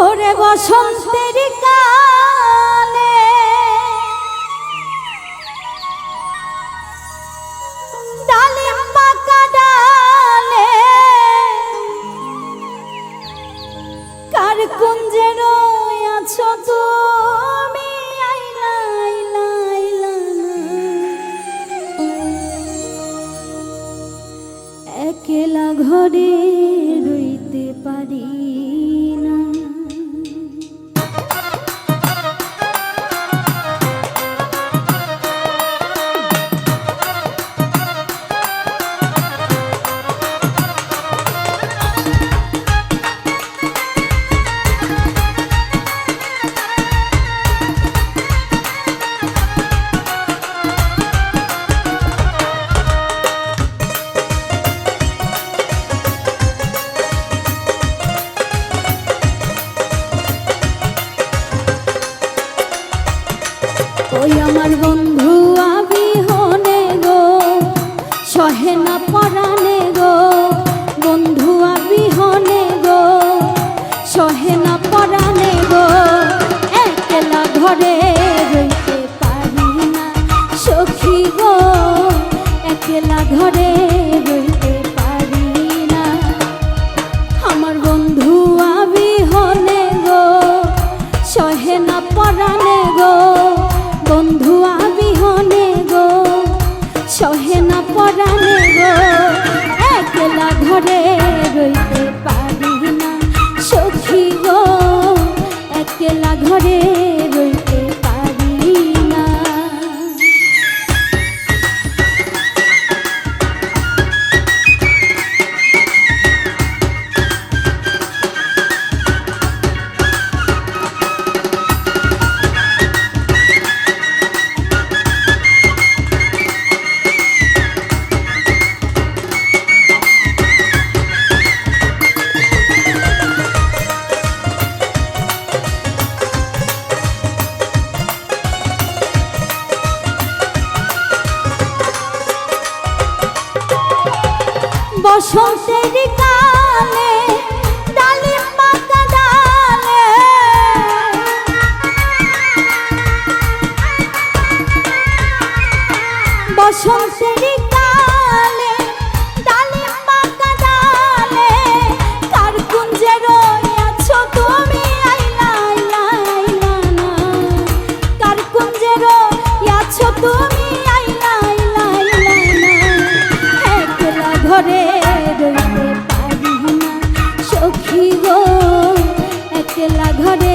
ওরে বসন্তের কালে। ডালিম পাকা ডালে কার কুঞ্জের আছো তুমি? আইলা ঘরে রইতে পারি। algo সহে না পরাণে গো একলা ঘরে রইতে পারি না সখী গো একলা ঘরে রই বসন্তের কালে ডালিম পাতা ডালে। বসন্তের ঘরে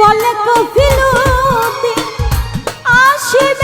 বলে কফিলতি আসিবে